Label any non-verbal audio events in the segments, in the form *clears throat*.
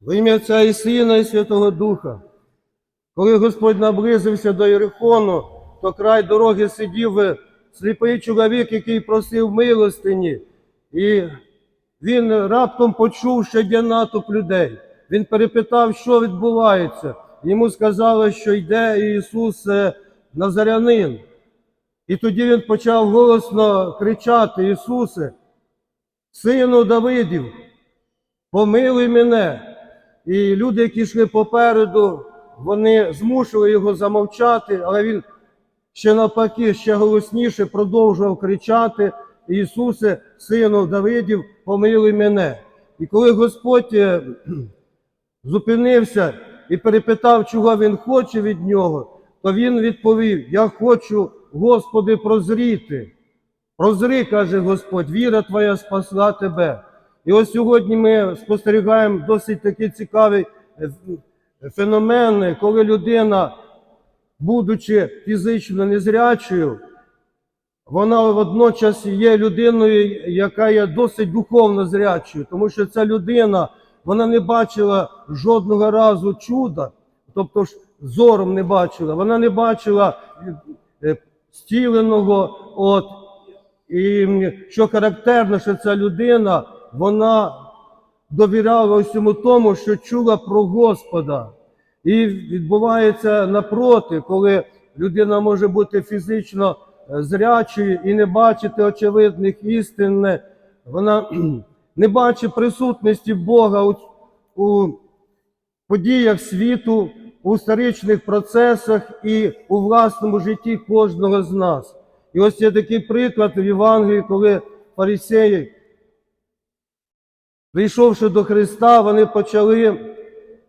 Во ім'я Отця і Сина, і Святого Духа. Коли Господь наблизився до Єрихону, то край дороги сидів сліпий чоловік, який просив милостині, і він раптом почув, що йде натовп людей. Він перепитав, що відбувається. Йому сказали, що йде Ісус е, Назарянин. І тоді він почав голосно кричати: Ісусе, сину Давидів, помилуй мене. І люди, які йшли попереду, вони змушували його замовчати, але він ще навпаки, ще голосніше продовжував кричати: Ісусе, сину Давидів, помилуй мене. І коли Господь е, *clears throat* зупинився і перепитав, чого він хоче від нього, то він відповів: Я хочу, Господи, прозріти. Прозри, каже Господь, віра твоя спасла тебе. І ось сьогодні ми спостерігаємо досить такий цікавий е, феномен, коли людина, будучи фізично незрячою, вона водночас є людиною, яка є досить духовно зрячою, тому що ця людина вона не бачила жодного разу чуда, тобто ж зором не бачила, вона не бачила е, стіленого. От, і що характерно, що ця людина, вона довіряла усьому тому, що чула про Господа. І відбувається напроти, коли людина може бути фізично е, зрячою і не бачити очевидних істин, вона *clears throat* не бачить присутності Бога у, подіях світу, у історичних процесах і у власному житті кожного з нас. І ось є такий приклад в Євангелії, коли фарисеї, прийшовши до Христа, вони почали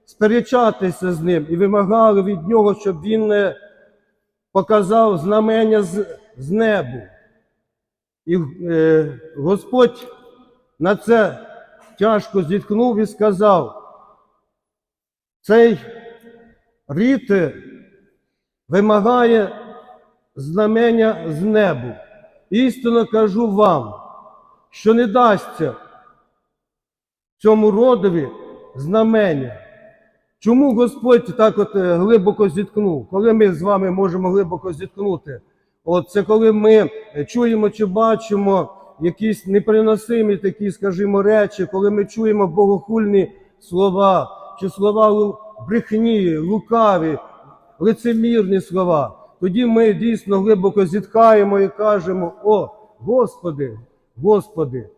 сперечатися з ним і вимагали від нього, щоб він не показав знамення з, з небу. І е, Господь на це тяжко зіткнув і сказав, цей рід вимагає знамення з небу. Істинно кажу вам, що не дасться цьому родові знамення. Чому Господь так от е, глибоко зіткнув? Коли ми з вами можемо глибоко зіткнути? От це коли ми е, чуємо чи бачимо якісь неприносимі такі, скажімо, речі, коли ми чуємо богохульні слова, чи слова брехні, лукаві, лицемірні слова, тоді ми дійсно глибоко зітхаємо і кажемо: О, Господи, Господи.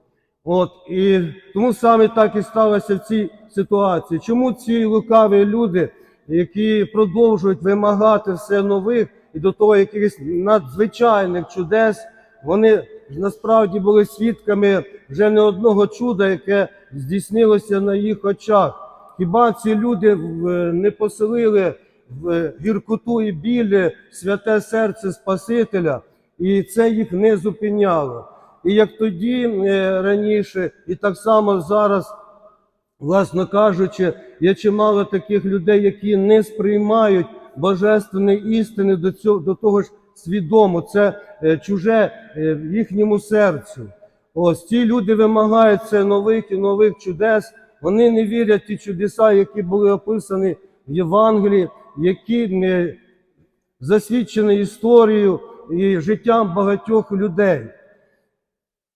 От і тому саме так і сталося в цій ситуації. Чому ці лукаві люди, які продовжують вимагати все нових і до того якихось надзвичайних чудес, вони насправді були свідками вже не одного чуда, яке здійснилося на їх очах. Хіба ці люди не поселили в гіркоту і біль святе серце Спасителя, і це їх не зупиняло. І як тоді е, раніше, і так само зараз, власно кажучи, є чимало таких людей, які не сприймають божественної істини до цього до того ж свідомо. Це е, чуже е, їхньому серцю. Ось ці люди вимагають це нових і нових чудес. Вони не вірять в ті чудеса, які були описані в Євангелії, які засвідчені історією і життям багатьох людей.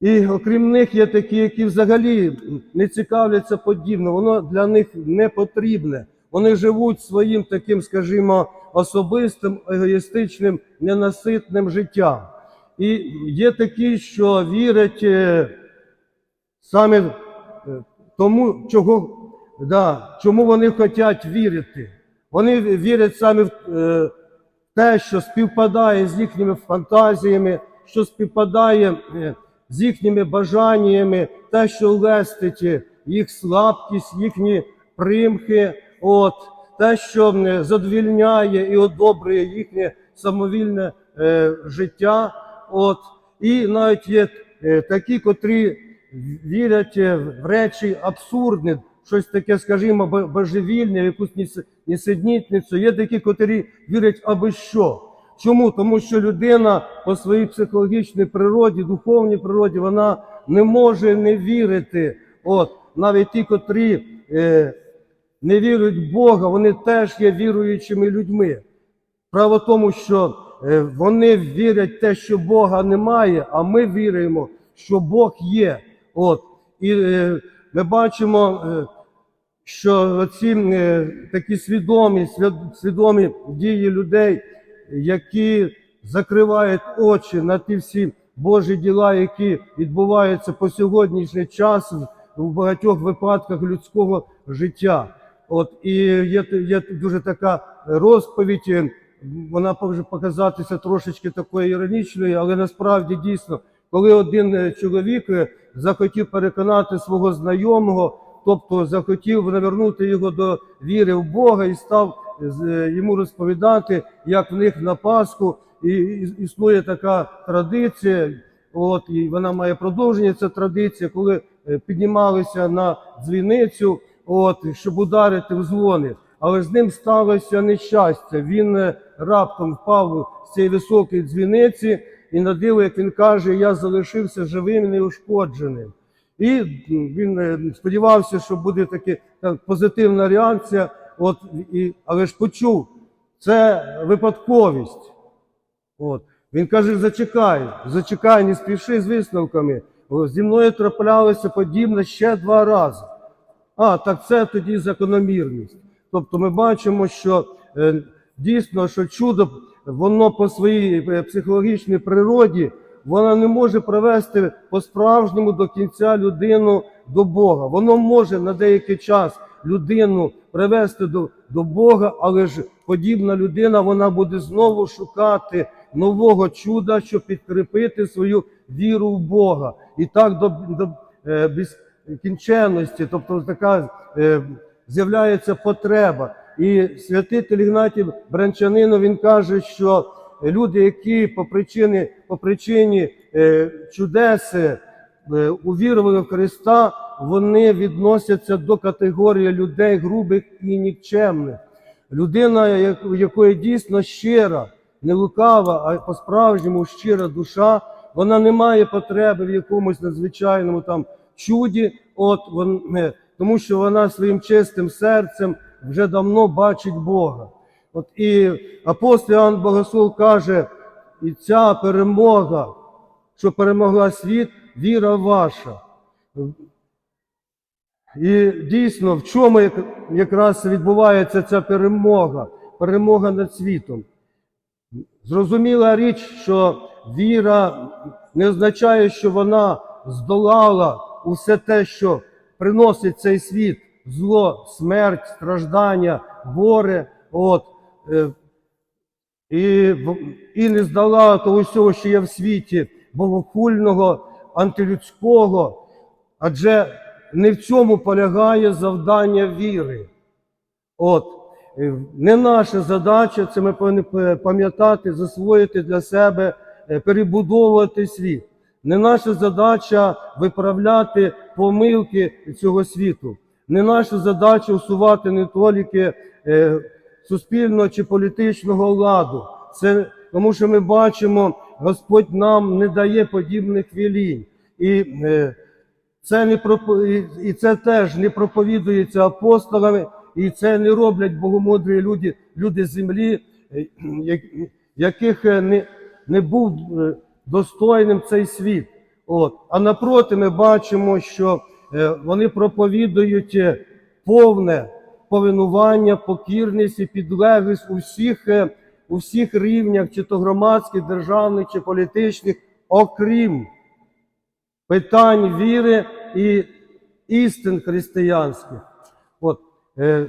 І окрім них є такі, які взагалі не цікавляться подібно, воно для них не потрібне. Вони живуть своїм таким, скажімо, особистим, егоїстичним, ненаситним життям. І є такі, що вірять е, саме е, тому, чого, да, чому вони хочуть вірити. Вони вірять саме в е, те, що співпадає з їхніми фантазіями, що співпадає з їхніми бажаннями, те, що лестить їх слабкість, їхні примхи, от, те, що задовільняє і одобрює їхнє самовільне е, життя. От, і навіть є е, такі, котрі вірять в речі абсурдні, щось таке, скажімо, божевільне, якусь ніс- нісенітницю. Є такі, котрі вірять аби що. Чому? Тому що людина по своїй психологічній природі, духовній природі, вона не може не вірити. От навіть ті, котрі е, не вірують в Бога, вони теж є віруючими людьми. Право в тому, що е, вони вірять в те, що Бога немає, а ми віримо, що Бог є. От. І е, ми бачимо, е, що ці е, такі свідомі, свідомі дії людей, які закривають очі на ті всі Божі діла, які відбуваються по сьогоднішній час в багатьох випадках людського життя. От і є, є дуже така розповідь, е, вона може показатися трошечки такою іронічною, але насправді дійсно, коли один е, чоловік е, захотів переконати свого знайомого, тобто захотів навернути його до віри в Бога і став йому розповідати, як в них на Пасху і, і- існує така традиція. От і вона має продовження. Ця традиція, коли е, піднімалися на дзвіницю, от щоб ударити в дзвони. Але з ним сталося нещастя. Він е, раптом впав з цієї високої дзвіниці, і на диво, як він каже, я залишився живим і неушкодженим. І він е, сподівався, що буде таки так, позитивна реакція. От і але ж почув, це випадковість. От. Він каже: зачекай, зачекай, не спіши з висновками. Зі мною траплялося подібне ще два рази. А, так це тоді закономірність. Тобто ми бачимо, що е, дійсно, що чудо, воно по своїй е, психологічній природі, воно не може привести по-справжньому до кінця людину до Бога. Воно може на деякий час людину привести до, до Бога, але ж подібна людина вона буде знову шукати нового чуда, щоб підкріпити свою віру в Бога. І так до, до е, безкінченності, тобто така е, з'являється потреба. І святитель Ігнатій Бранчанину він каже, що люди, які по причині, по причині е, чудес е, увірували в Христа, вони відносяться до категорії людей грубих і нікчемних. Людина, якої дійсно щира, не лукава, а по-справжньому щира душа, вона не має потреби в якомусь надзвичайному там чуді, от вон, е, тому що вона своїм чистим серцем вже давно бачить Бога. От і апостол Іоанн Богослов каже, і ця перемога, що перемогла світ, віра ваша. І дійсно, в чому якраз відбувається ця перемога, перемога над світом. Зрозуміла річ, що віра не означає, що вона здолала усе те, що приносить цей світ: зло, смерть, страждання, горе. От, е, і, і не здолала того всього, що є в світі, богохульного, антилюдського. Адже не в цьому полягає завдання віри. От, е, не наша задача, це ми повинні пам'ятати, засвоїти для себе, е, перебудовувати світ. Не наша задача виправляти помилки цього світу. Не наша задача усувати недоліки е, суспільного чи політичного ладу. Це тому, що ми бачимо, Господь нам не дає подібних вілінь. І е, це не пропо- і- це теж не проповідується апостолами, і це не роблять богомудрі люди, люди землі, е, яких е, не, не був достойним цей світ. От. А напроти ми бачимо, що вони проповідують повне повинування, покірність і підлеглість у всіх, е, у всіх рівнях, чи то громадських, державних, чи політичних, окрім питань віри і істин християнських. От, е,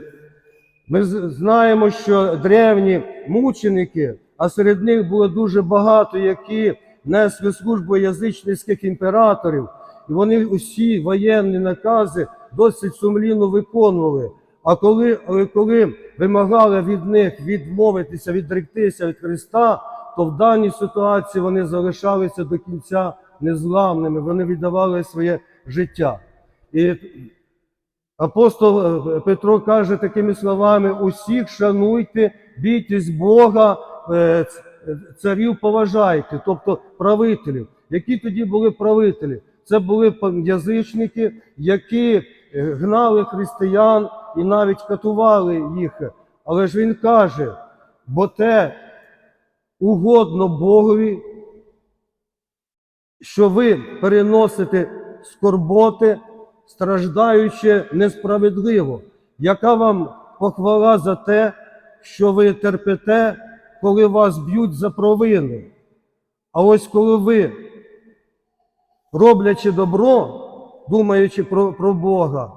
ми знаємо, що древні мученики, а серед них було дуже багато, які несли службу язичницьких імператорів, і вони усі воєнні накази досить сумлінно виконували. А коли, коли вимагали від них відмовитися, відректися від Христа, то в даній ситуації вони залишалися до кінця незламними, вони віддавали своє життя. І апостол е, Петро каже такими словами: усіх шануйте, бійтесь Бога, е, царів поважайте, тобто правителів. Які тоді були правителі? Це були язичники, які гнали християн і навіть катували їх. Але ж він каже, бо те угодно Богові, що ви переносите скорботи, страждаючи несправедливо. Яка вам похвала за те, що ви терпите, коли вас б'ють за провини? А ось коли ви, роблячи добро, думаючи про, про Бога,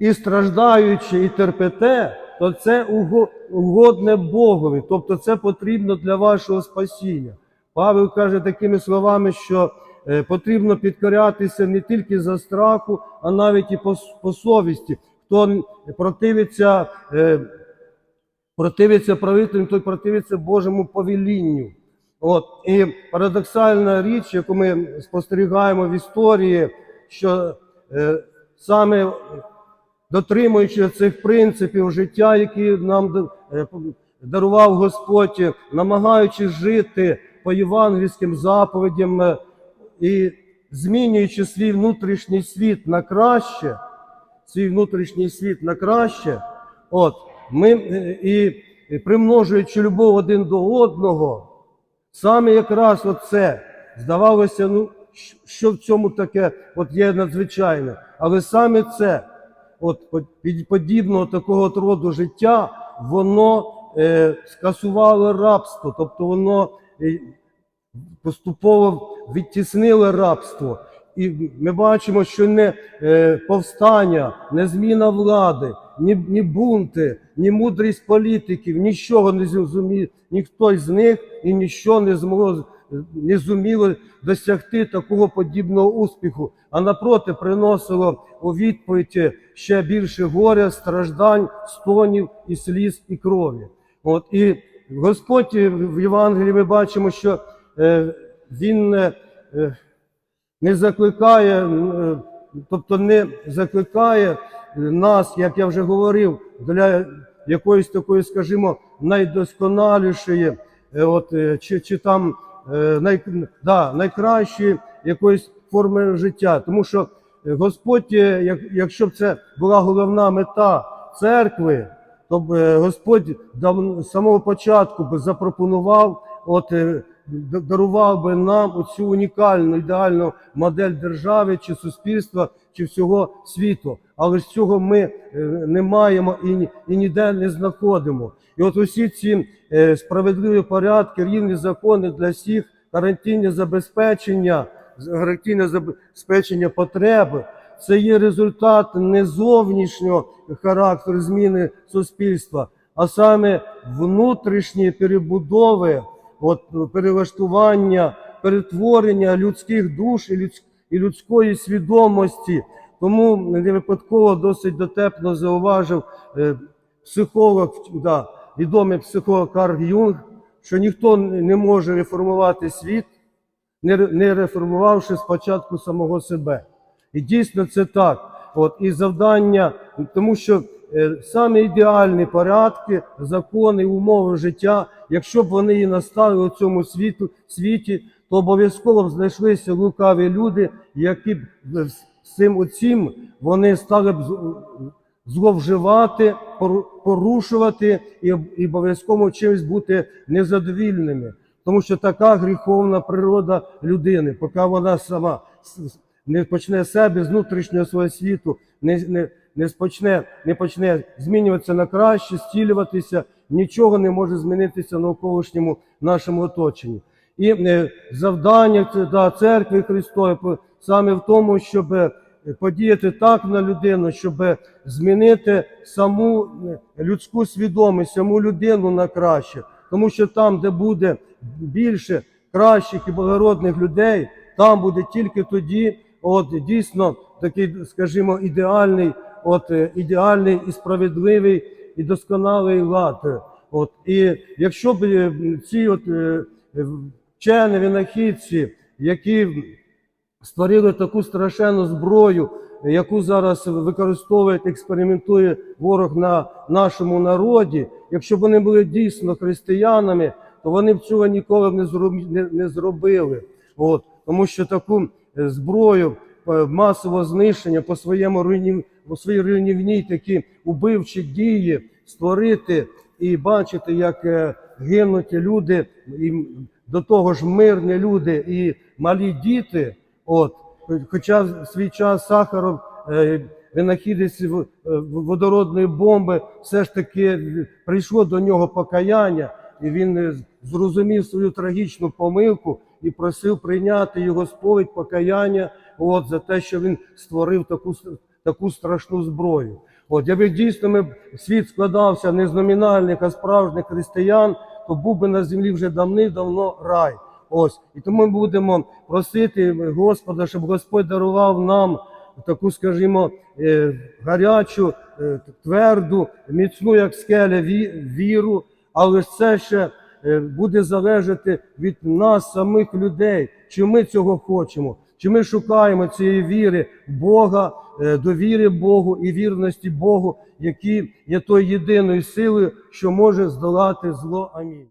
і страждаючи, і терпите, то це угодне Богові, тобто це потрібно для вашого спасіння. Павел каже такими словами, що е, потрібно підкорятися не тільки за страху, а навіть і по, по совісті. Хто противиться, е, противиться правителям, той противиться Божому повелінню. От і парадоксальна річ, яку ми спостерігаємо в історії, що е, саме дотримуючи цих принципів життя, які нам е, дарував Господь, намагаючись жити по євангельським заповідям е, і змінюючи свій внутрішній світ на краще, свій внутрішній світ на краще, от ми е, і, примножуючи любов один до одного, саме якраз оце. Здавалося, ну що в цьому таке? От є надзвичайне, але саме це, от подібного такого роду життя, воно е, скасувало рабство, тобто воно е, поступово відтіснило рабство. І ми бачимо, що не е, повстання, не зміна влади, ні, ні бунти, ні мудрість політиків, нічого не зрозумів, ніхто з них і нічого не змогло не зуміло досягти такого подібного успіху, а напроти приносило у відповідь ще більше горя, страждань, стонів і сліз і крові. От і Господь в Євангелії ми бачимо, що е, він е, е, не закликає, е, тобто не закликає нас, як я вже говорив, для якоїсь такої, скажімо, найдосконалішої, е, от, е, чи, чи там е, най, да, найкращої якоїсь форми життя. Тому що Господь, як, якщо б це була головна мета церкви, то б Господь з самого початку би запропонував, от дарував би нам оцю унікальну ідеальну модель держави чи суспільства, чи всього світу. Але ж цього ми е, не маємо і, і ніде не знаходимо. І от усі ці е, справедливі порядки, рівні закони для всіх, гарантійне забезпечення, гарантійне забезпечення потреби, це є результат не зовнішнього характеру зміни суспільства, а саме внутрішньої перебудови, от, перелаштування, перетворення людських душ і, людсь- і людської свідомості. Тому не випадково досить дотепно зауважив е, психолог, да, відомий психолог Карл Юнг, що ніхто не може реформувати світ, не, не реформувавши спочатку самого себе. І дійсно це так. От, і завдання, тому що е, саме ідеальні порядки, закони, умови життя, якщо б вони і настали у цьому світу, світі, то обов'язково б знайшлися лукаві люди, які б з цим оцім вони стали б зловживати, порушувати і, і обов'язково чимось бути незадовільними. Тому що така гріховна природа людини, поки вона сама не почне себе з внутрішнього свого світу, не, не, не, спочне, не почне змінюватися на краще, стілюватися, нічого не може змінитися в навколишньому нашому оточенні. І е, завдання да, церкви Христової саме в тому, щоб е, подіяти так на людину, щоб змінити саму е, людську свідомість, саму людину на краще. Тому що там, де буде більше кращих і благородних людей, там буде тільки тоді, от дійсно такий, скажімо, ідеальний, от е, ідеальний і справедливий і досконалий лад. От і якщо б е, ці от е, вчені винахідці, які створили таку страшенну зброю, яку зараз використовує, експериментує ворог на нашому народі. Якщо б вони були дійсно християнами, то вони б цього ніколи б не зроб- не- не зробили. От, тому що таку зброю масового знищення, по своєму руйнів, по своїй руйнівній такі убивчі дії створити і бачити, як е, гинуть люди, і до того ж мирні люди і малі діти. От, хоча в свій час Сахаров, е, винахідець е, водородної бомби, все ж таки прийшло до нього покаяння, і він е, зрозумів свою трагічну помилку і просив прийняти його сповідь покаяння от, за те, що він створив таку, таку страшну зброю. От, якби дійсно ми, світ складався не з номінальних, а справжніх християн, то був би на землі вже давним-давно рай. Ось. І тому ми будемо просити Господа, щоб Господь дарував нам таку, скажімо, е, гарячу, е, тверду, міцну, як скеля, віру, але ж це ще е, буде залежати від нас, самих людей, чи ми цього хочемо, чи ми шукаємо цієї віри Бога, е, довіри Богу і вірності Богу, які є тою єдиною силою, що може здолати зло. Амінь.